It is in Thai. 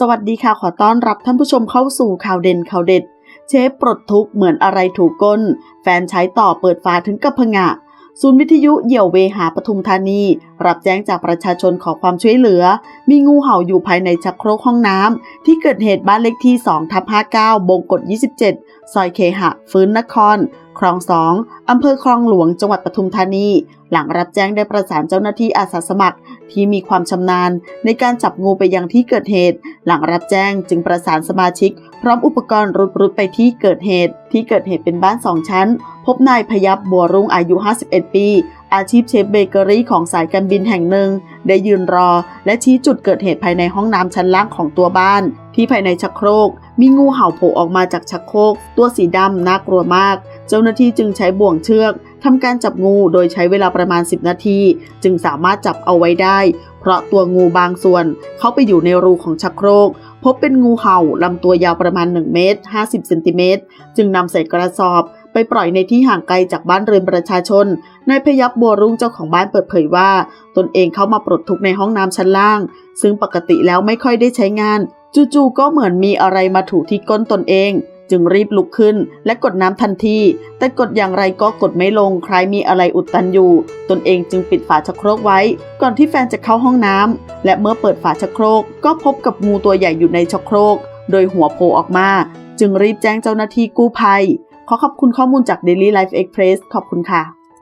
สวัสดีค่ะขอต้อนรับท่านผู้ชมเข้าสู่ข่าวเด่นข่าวเด็ด เชฟปลดทุกข์เหมือนอะไรถูกก้น แฟนใช้ต่อเปิดฝาถึงกับพงะ ศูนย์วิทยุเหยี่ยวเวหาปทุมธานี รับแจ้งจากประชาชนขอความช่วยเหลือ มีงูเห่าอยู่ภายในชักโครกห้องน้ำที่เกิดเหตุบ้านเลขที่2ทับ59 บงกฎ 27 ซอยเคหะ ฟื้นนคร คลองสองอำเภอคลองหลวงจังหวัดปทุมธานี หลังรับแจ้งได้ประสานเจ้าหน้าที่อาสาสมัคร ที่มีความชำนาญ ในการจับงูไปยังที่เกิดเหตุ หลังรับแจ้งจึงประสานสมาชิก พร้อมอุปกรณ์รุดรุดไปที่เกิดเหตุ ที่เกิดเหตุเป็นบ้านสองชั้น พบนายพยับบัวรุ่งอายุ 51 ปี อาชีพเชฟเบเกอรี่ของสายการบินแห่งหนึ่ง ได้ยืนรอ และชี้จุดเกิดเหตุภายในห้องน้ำชั้นล่างของตัวบ้าน ที่ภายในชักโครก มีงูเห่าโผล่ออกมาจากชักโครก ตัวสีดำน่ากลัวมาก เจ้าหน้าที่จึงใช้บ่วงเชือกทำการจับงูโดยใช้เวลาประมาณ 10 นาที จึงสามารถจับเอาไว้ได้ เพราะตัวงูบางส่วน เข้าไปอยู่ในรูของชักโครก พบเป็นงูเห่าลำตัวยาวประมาณ 1 เมตร 50 เซนติเมตร จึงนำใส่กระสอบไปปล่อยในที่ห่างไกลจากบ้านเรือนประชาชน นายพยับบัวรุ่งเจ้าของบ้านเปิดเผยว่า ตนเองเข้ามาปลดทุกข์ในห้องน้ำชั้นล่าง ซึ่งปกติแล้วไม่ค่อยได้ใช้งาน จู่ๆก็เหมือนมีอะไรมาถูที่ก้นตนเอง จึงรีบลุกขึ้นและกดน้ำทันที แต่กดอย่างไรก็กดไม่ลงคล้ายมีอะไรอุดตันอยู่ ตนเองจึงปิดฝาชักโครกไว้ ก่อนที่แฟนจะเข้าห้องน้ำและเมื่อเปิดฝาชักโครก ก็พบกับงูตัวใหญ่อยู่ในชักโครก โดยหัวโผล่ออกมา จึงรีบแจ้งเจ้าหน้าที่กู้ภัย ขอขอบคุณข้อมูลจาก Daily Life Express ขอบคุณค่ะ